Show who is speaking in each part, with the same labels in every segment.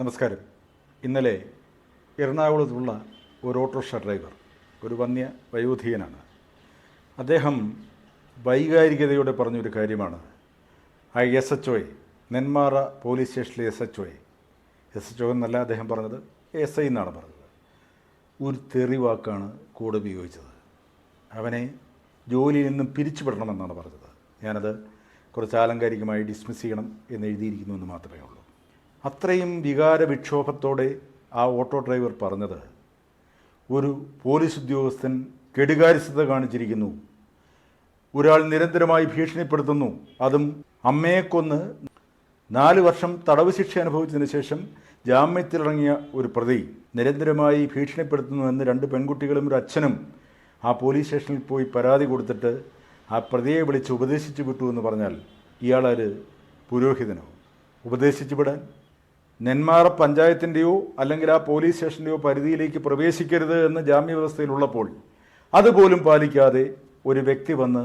Speaker 1: നമസ്കാരം. ഇന്നലെ എറണാകുളത്തുള്ള ഒരു ഓട്ടോറിക്ഷ ഡ്രൈവർ ഒരു വന്യ വയോധികനാണ്. അദ്ദേഹം വൈകാരികതയോടെ പറഞ്ഞൊരു കാര്യമാണ്. ആ എസ് എച്ച് ഒയെ നെന്മാറ പോലീസ് സ്റ്റേഷനിലെ എസ് എച്ച് ഒയെ എസ് എച്ച് ഒ എന്നല്ല അദ്ദേഹം പറഞ്ഞത് എസ് ഐ എന്നാണ് പറഞ്ഞത്. ഒരു തെറിവാക്കാണ് കൂടെ ഉപയോഗിച്ചത്. അവനെ ജോലിയിൽ നിന്നും പിരിച്ചുവിടണമെന്നാണ് പറഞ്ഞത്. ഞാനത് കുറച്ച് ആലങ്കാരികമായി ഡിസ്മിസ് ചെയ്യണം എന്ന് എഴുതിയിരിക്കുന്നു എന്ന് മാത്രമേ ഉള്ളൂ. അത്രയും വികാര വിക്ഷോഭത്തോടെ ആ ഓട്ടോ ഡ്രൈവർ പറഞ്ഞത്. ഒരു പോലീസ് ഉദ്യോഗസ്ഥൻ കെടുകാര്യസ്ഥത കാണിച്ചിരിക്കുന്നു. ഒരാൾ നിരന്തരമായി ഭീഷണിപ്പെടുത്തുന്നു. അതും അമ്മയെ കൊന്ന് നാല് വർഷം തടവ് ശിക്ഷ അനുഭവിച്ചതിന് ശേഷം ജാമ്യത്തിലിറങ്ങിയ ഒരു പ്രതി നിരന്തരമായി ഭീഷണിപ്പെടുത്തുന്നു എന്ന് രണ്ട് പെൺകുട്ടികളും ഒരു അച്ഛനും ആ പോലീസ് സ്റ്റേഷനിൽ പോയി പരാതി കൊടുത്തിട്ട് ആ പ്രതിയെ വിളിച്ച് ഉപദേശിച്ചു വിട്ടു എന്ന് പറഞ്ഞാൽ ഇയാളൊരു പുരോഹിതനോ? ഉപദേശിച്ചു വിടാൻ നെന്മാറ പഞ്ചായത്തിന്റെയോ അല്ലെങ്കിൽ ആ പോലീസ് സ്റ്റേഷന്റെയോ പരിധിയിലേക്ക് പ്രവേശിക്കരുത് എന്ന് ജാമ്യവ്യവസ്ഥയിലുള്ളപ്പോൾ അതുപോലും പാലിക്കാതെ ഒരു വ്യക്തി വന്ന്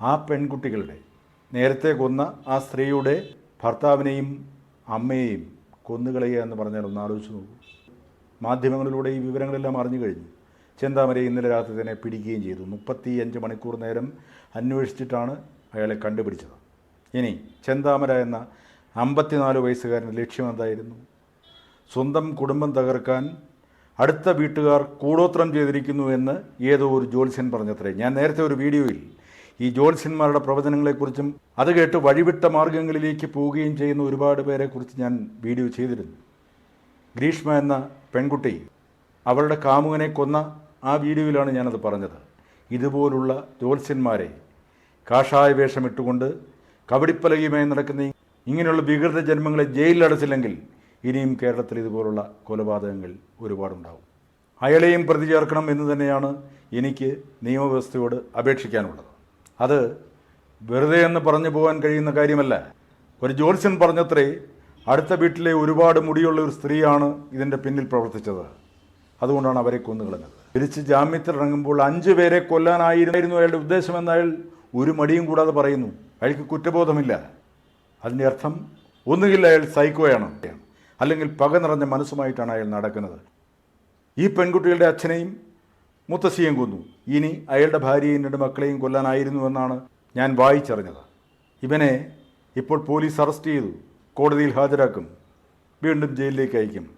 Speaker 1: ആ പെൺകുട്ടികളുടെ നേരത്തെ കൊന്ന ആ സ്ത്രീയുടെ ഭർത്താവിനെയും അമ്മയെയും കൊന്നുകളയുക എന്ന് പറഞ്ഞാൽ ഒന്ന് ആലോചിച്ച് നോക്കൂ. മാധ്യമങ്ങളിലൂടെ ഈ വിവരങ്ങളെല്ലാം അറിഞ്ഞു കഴിഞ്ഞു. ചെന്താമരെ ഇന്നലെ രാത്രി തന്നെ പിടിക്കുകയും ചെയ്തു. മുപ്പത്തി അഞ്ച് മണിക്കൂർ നേരം അന്വേഷിച്ചിട്ടാണ് അയാളെ കണ്ടുപിടിച്ചത്. ഇനി ചെന്താമര എന്ന അമ്പത്തിനാല് വയസ്സുകാരന്റെ ലക്ഷ്യം എന്തായിരുന്നു? സ്വന്തം കുടുംബം തകർക്കാൻ അടുത്ത വീട്ടുകാർ കൂടോത്രം ചെയ്തിരിക്കുന്നു എന്ന് ഏതോ ഒരു ജ്യോത്സ്യൻ പറഞ്ഞത്രേ. ഞാൻ നേരത്തെ ഒരു വീഡിയോയിൽ ഈ ജ്യോത്സ്യന്മാരുടെ പ്രവചനങ്ങളെക്കുറിച്ചും അത് കേട്ട് വഴിവിട്ട മാർഗങ്ങളിലേക്ക് പോവുകയും ചെയ്യുന്ന ഒരുപാട് പേരെക്കുറിച്ച് ഞാൻ വീഡിയോ ചെയ്തിരുന്നു. ഗ്രീഷ്മ എന്ന പെൺകുട്ടി അവളുടെ കാമുകനെ കൊന്ന ആ വീഡിയോയിലാണ് ഞാനത് പറഞ്ഞത്. ഇതുപോലുള്ള ജ്യോത്സ്യന്മാരെ കാഷായ വേഷമിട്ടുകൊണ്ട് കബഡിപ്പലകയുമായി നടക്കുന്ന ഇങ്ങനെയുള്ള വികൃത ജന്മങ്ങളെ ജയിലിലടച്ചില്ലെങ്കിൽ ഇനിയും കേരളത്തിൽ ഇതുപോലുള്ള കൊലപാതകങ്ങൾ ഒരുപാടുണ്ടാവും. അയാളെയും പ്രതി ചേർക്കണം എന്ന് തന്നെയാണ് എനിക്ക് നിയമവ്യവസ്ഥയോട് അപേക്ഷിക്കാനുള്ളത്. അത് വെറുതെ എന്ന് പറഞ്ഞു പോകാൻ കഴിയുന്ന കാര്യമല്ല. ഒരു ജ്യോത്സ്യൻ പറഞ്ഞത്രേ അടുത്ത വീട്ടിലെ ഒരുപാട് മുടിയുള്ള ഒരു സ്ത്രീയാണ് ഇതിന്റെ പിന്നിൽ പ്രവർത്തിച്ചത്. അതുകൊണ്ടാണ് അവരെ കൊന്നുകളഞ്ഞത്. തിരിച്ച് ജാമ്യത്തിലിറങ്ങുമ്പോൾ അഞ്ചു പേരെ കൊല്ലാനായിരുന്നു അയാളുടെ ഉദ്ദേശമെന്ന് അയാൾ ഒരു മടിയും കൂടാതെ പറയുന്നു. അയാൾക്ക് കുറ്റബോധമില്ല. അതിന്റെ അർത്ഥം ഒന്നുകിൽ അയാൾ സൈക്കോയാണ് അല്ലെങ്കിൽ പക നിറഞ്ഞ മനസ്സുമായിട്ടാണ് അയാൾ നടക്കുന്നത്. ഈ പെൺകുട്ടികളുടെ അച്ഛനെയും മുത്തശ്ശിയും കൊന്നു. ഇനി അയാളുടെ ഭാര്യയും രണ്ട് മക്കളെയും കൊല്ലാനായിരുന്നു എന്നാണ് ഞാൻ വായിച്ചറിഞ്ഞത്. ഇവനെ ഇപ്പോൾ പോലീസ് അറസ്റ്റ് ചെയ്തു. കോടതിയിൽ ഹാജരാക്കും. വീണ്ടും ജയിലിലേക്ക് അയക്കും.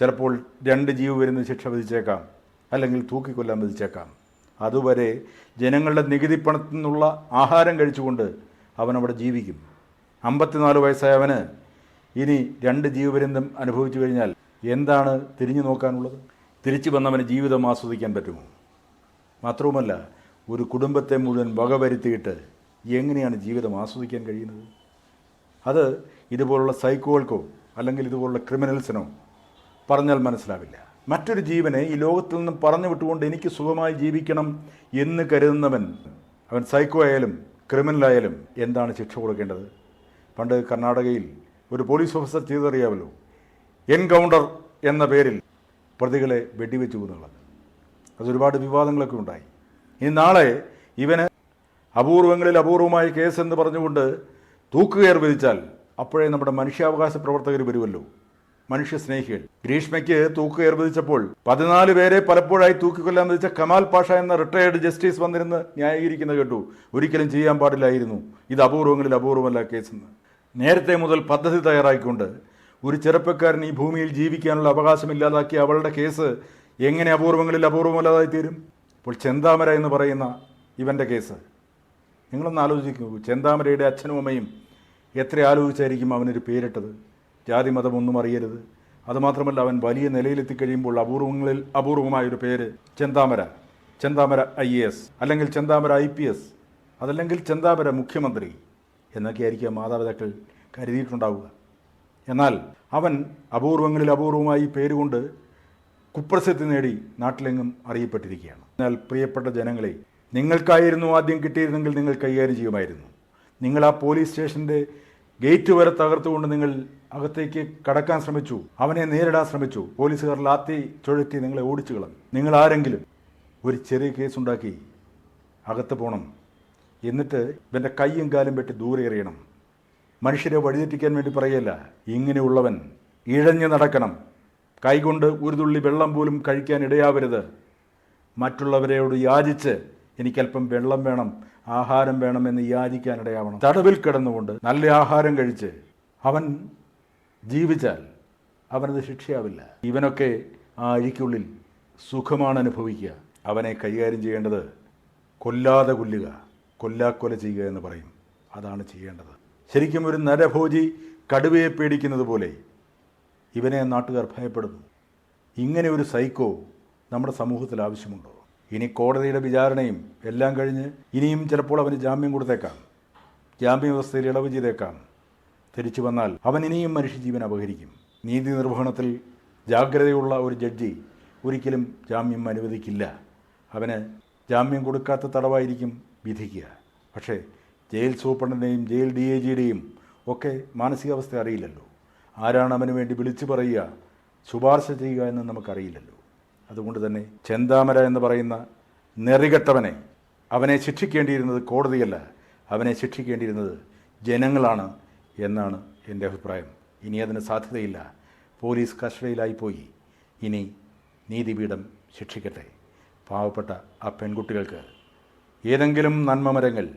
Speaker 1: ചിലപ്പോൾ രണ്ട് ജീവ് വരുന്ന ശിക്ഷ വിധിച്ചേക്കാം അല്ലെങ്കിൽ തൂക്കിക്കൊല്ലാൻ വിധിച്ചേക്കാം. അതുവരെ ജനങ്ങളുടെ നികുതി പണത്തിൽ നിന്നുള്ള ആഹാരം കഴിച്ചുകൊണ്ട് അവൻ അവിടെ ജീവിക്കും. അമ്പത്തിനാല് വയസ്സായ അവന് ഇനി രണ്ട് ജീവപര്യന്തം അനുഭവിച്ചു കഴിഞ്ഞാൽ എന്താണ് തിരിഞ്ഞു നോക്കാനുള്ളത്? തിരിച്ചു വന്നവന് ജീവിതം ആസ്വദിക്കാൻ പറ്റുമോ? മാത്രവുമല്ല ഒരു കുടുംബത്തെ മുഴുവൻ വകവരുത്തിയിട്ട് എങ്ങനെയാണ് ജീവിതം ആസ്വദിക്കാൻ കഴിയുന്നത്? അത് ഇതുപോലുള്ള സൈക്കോകൾക്കോ അല്ലെങ്കിൽ ഇതുപോലുള്ള ക്രിമിനൽസിനോ പറഞ്ഞാൽ മനസ്സിലാവില്ല. മറ്റൊരു ജീവനെ ഈ ലോകത്തിൽ നിന്നും പറഞ്ഞു വിട്ടുകൊണ്ട് എനിക്ക് സുഖമായി ജീവിക്കണം എന്ന് കരുതുന്നവൻ അവൻ സൈക്കോ ആയാലും ക്രിമിനലായാലും എന്താണ് ശിക്ഷ കൊടുക്കേണ്ടത്? പണ്ട് കർണാടകയിൽ ഒരു പോലീസ് ഓഫീസർ ചെയ്തറിയാമല്ലോ എൻകൗണ്ടർ എന്ന പേരിൽ പ്രതികളെ വെടിവെച്ചു കൊന്നുള്ളത് അതൊരുപാട് വിവാദങ്ങളൊക്കെ ഉണ്ടായി. ഇനി നാളെ ഇവന് അപൂർവങ്ങളിൽ അപൂർവമായ കേസ് എന്ന് പറഞ്ഞുകൊണ്ട് തൂക്കുകയർ വിധിച്ചാൽ അപ്പോഴേ നമ്മുടെ മനുഷ്യാവകാശ പ്രവർത്തകർ വരുമല്ലോ. മനുഷ്യസ്നേഹികൾ. ഗ്രീഷ്മയ്ക്ക് തൂക്കുകയർ വിധിച്ചപ്പോൾ പതിനാല് പേരെ പലപ്പോഴായി തൂക്കിക്കൊല്ലാൻ വിധിച്ച കമാൽ പാഷ എന്ന റിട്ടയേർഡ് ജസ്റ്റിസ് വന്നിരുന്ന് ന്യായീകരിക്കുന്നത് കേട്ടു. ഒരിക്കലും ചെയ്യാൻ പാടില്ലായിരുന്നു. ഇത് അപൂർവങ്ങളിൽ അപൂർവമല്ല കേസെന്ന്. നേരത്തെ മുതൽ പദ്ധതി തയ്യാറാക്കിക്കൊണ്ട് ഒരു ചെറുപ്പക്കാരൻ ഈ ഭൂമിയിൽ ജീവിക്കാനുള്ള അവകാശമില്ലാതാക്കിയ അവളുടെ കേസ് എങ്ങനെ അപൂർവങ്ങളിൽ അപൂർവമല്ലാതായി തീരും? ഇപ്പോൾ ചെന്താമര എന്ന് പറയുന്ന ഇവന്റെ കേസ്. നിങ്ങളൊന്ന് ആലോചിക്കൂ. ചെന്താമരയുടെ അച്ഛനും അമ്മയും എത്ര ആലോചിച്ചായിരിക്കും അവനൊരു പേരിട്ടത്? ജാതി ഒന്നും അറിയരുത്. അതുമാത്രമല്ല അവൻ വലിയ നിലയിലെത്തിക്കഴിയുമ്പോൾ അപൂർവങ്ങളിൽ അപൂർവമായൊരു പേര് Chenthamara. Chenthamara I A S. അല്ലെങ്കിൽ ചെന്താമര ഐ പി എസ്. അതല്ലെങ്കിൽ ചെന്താമര മുഖ്യമന്ത്രി. എന്നൊക്കെ ആയിരിക്കും മാതാപിതാക്കൾ കരുതിയിട്ടുണ്ടാവുക. എന്നാൽ അവൻ അപൂർവങ്ങളിൽ അപൂർവമായി പേരുകൊണ്ട് കുപ്രസിദ്ധി നേടി നാട്ടിലെങ്ങും അറിയപ്പെട്ടിരിക്കുകയാണ്. എന്നാൽ പ്രിയപ്പെട്ട ജനങ്ങളെ നിങ്ങൾക്കായിരുന്നു ആദ്യം കിട്ടിയിരുന്നെങ്കിൽ നിങ്ങൾ കൈകാര്യം ചെയ്യുമായിരുന്നു. നിങ്ങൾ ആ പോലീസ് സ്റ്റേഷന്റെ ഗേറ്റ് വരെ തകർത്തുകൊണ്ട് നിങ്ങൾ അകത്തേക്ക് കടക്കാൻ ശ്രമിച്ചു. അവനെ നേരിടാൻ ശ്രമിച്ചു. പോലീസുകാർ ലാത്തി ചുഴറ്റി നിങ്ങളെ ഓടിച്ചു കളഞ്ഞു. നിങ്ങൾ ആരെങ്കിലും ഒരു ചെറിയ കേസുണ്ടാക്കി അകത്ത് പോകണം എന്നിട്ട് ഇവന്റെ കൈയും കാലും വെട്ടി ദൂരെ എറിയണം. മനുഷ്യരെ വഴിതെറ്റിക്കാൻ വേണ്ടി പറയല്ല. ഇങ്ങനെയുള്ളവൻ ഇഴഞ്ഞു നടക്കണം. കൈകൊണ്ട് ഒരു തുള്ളി വെള്ളം പോലും കഴിക്കാൻ ഇടയാവരുത്. മറ്റുള്ളവരെയോട് യാചിച്ച് എനിക്കല്പം വെള്ളം വേണം ആഹാരം വേണമെന്ന് യാചിക്കാനിടയാവണം തടവിൽ കിടന്നുകൊണ്ട് നല്ല ആഹാരം കഴിച്ച് അവൻ ജീവിച്ചാൽ അവനത് ശിക്ഷയാവില്ല. ഇവനൊക്കെ ആ അഴിക്കുള്ളിൽ സുഖമാണ് അനുഭവിക്കുക. അവനെ കൈകാര്യം ചെയ്യേണ്ടത് കൊല്ലാതെ കൊല്ലുക. കൊല്ലാക്കൊല ചെയ്യുക എന്ന് പറയും. അതാണ് ചെയ്യേണ്ടത്. ശരിക്കും ഒരു നരഭോജി കടുവയെ പേടിക്കുന്നത് പോലെ ഇവനെ നാട്ടുകാർ ഭയപ്പെടുന്നു. ഇങ്ങനെ ഒരു സൈക്കോ നമ്മുടെ സമൂഹത്തിൽ ആവശ്യമുണ്ടോ? ഇനി കോടതിയുടെ വിചാരണയും എല്ലാം കഴിഞ്ഞ് ഇനിയും ചിലപ്പോൾ അവന് ജാമ്യം കൊടുത്തേക്കാം. ജാമ്യ വ്യവസ്ഥയിൽ ഇളവ് ചെയ്തേക്കാം. തിരിച്ചു വന്നാൽ അവൻ ഇനിയും മനുഷ്യജീവൻ അപഹരിക്കും. നീതി നിർവഹണത്തിൽ ജാഗ്രതയുള്ള ഒരു ജഡ്ജി ഒരിക്കലും ജാമ്യം അനുവദിക്കില്ല. അവന് ജാമ്യം കൊടുക്കാത്ത തടവായിരിക്കും വിധിക്കുക. പക്ഷേ ജയിൽ സൂപ്രണ്ടിന്റെയും ജയിൽ ഡി എ ജിയുടെയും ഒക്കെ മാനസികാവസ്ഥ അറിയില്ലല്ലോ. ആരാണ് അവന് വേണ്ടി വിളിച്ചു പറയുക ശുപാർശ ചെയ്യുക എന്ന് നമുക്കറിയില്ലല്ലോ. അതുകൊണ്ട് തന്നെ ചെന്താമര എന്ന് പറയുന്ന നെറികെട്ടവനെ അവനെ ശിക്ഷിക്കേണ്ടിയിരുന്നത് കോടതിയല്ല അവനെ ശിക്ഷിക്കേണ്ടിയിരുന്നത് ജനങ്ങളാണ് എന്നാണ് എന്റെ അഭിപ്രായം. ഇനി അതിന് സാധ്യതയില്ല. പോലീസ് കസ്റ്റഡിയിലായിപ്പോയി ഇനി നീതിപീഠം ശിക്ഷിക്കട്ടെ. പാവപ്പെട്ട ആ പെൺകുട്ടികൾക്ക് ഏതെങ്കിലും നന്മമരങ്ങൾ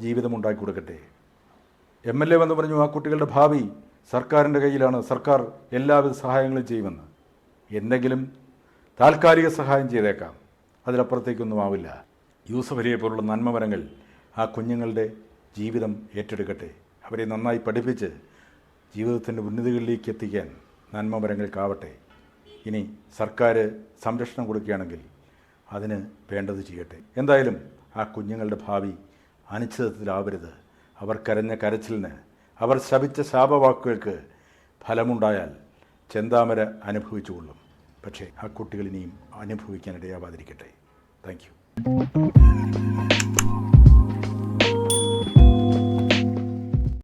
Speaker 1: ജീവിതമുണ്ടാക്കി കൊടുക്കട്ടെ. എം എൽ എ വന്ന് പറഞ്ഞു ആ കുട്ടികളുടെ ഭാവി സർക്കാരിന്റെ കയ്യിലാണ്. സർക്കാർ എല്ലാവിധ സഹായങ്ങളും ചെയ്യുമെന്ന്. എന്തെങ്കിലും താൽക്കാലിക സഹായം ചെയ്തേക്കാം. അതിലപ്പുറത്തേക്കൊന്നും ആവില്ല. യൂസഫ് അലിയെ പോലുള്ള നന്മമരങ്ങൾ ആ കുഞ്ഞുങ്ങളുടെ ജീവിതം ഏറ്റെടുക്കട്ടെ. അവരെ നന്നായി പഠിപ്പിച്ച് ജീവിതത്തിന്റെ ഉന്നതികളിലേക്ക് എത്തിക്കാൻ നന്മമരങ്ങൾക്കാവട്ടെ. ഇനി സർക്കാർ സംരക്ഷണം കൊടുക്കുകയാണെങ്കിൽ അതിന് വേണ്ടത് ചെയ്യട്ടെ. എന്തായാലും ആ കുഞ്ഞുങ്ങളുടെ ഭാവി അനിശ്ചിതത്തിലാവരുത് അവർ കരഞ്ഞ കരച്ചിലിന് അവർ ശപിച്ച ശാപവാക്കുകൾക്ക് ഫലമുണ്ടായാൽ ചെന്താമര അനുഭവിച്ചുകൊള്ളും. പക്ഷേ ആ കുട്ടികൾ ഇനിയും അനുഭവിക്കാൻ ഇടയാവാതിരിക്കട്ടെ. Thank you.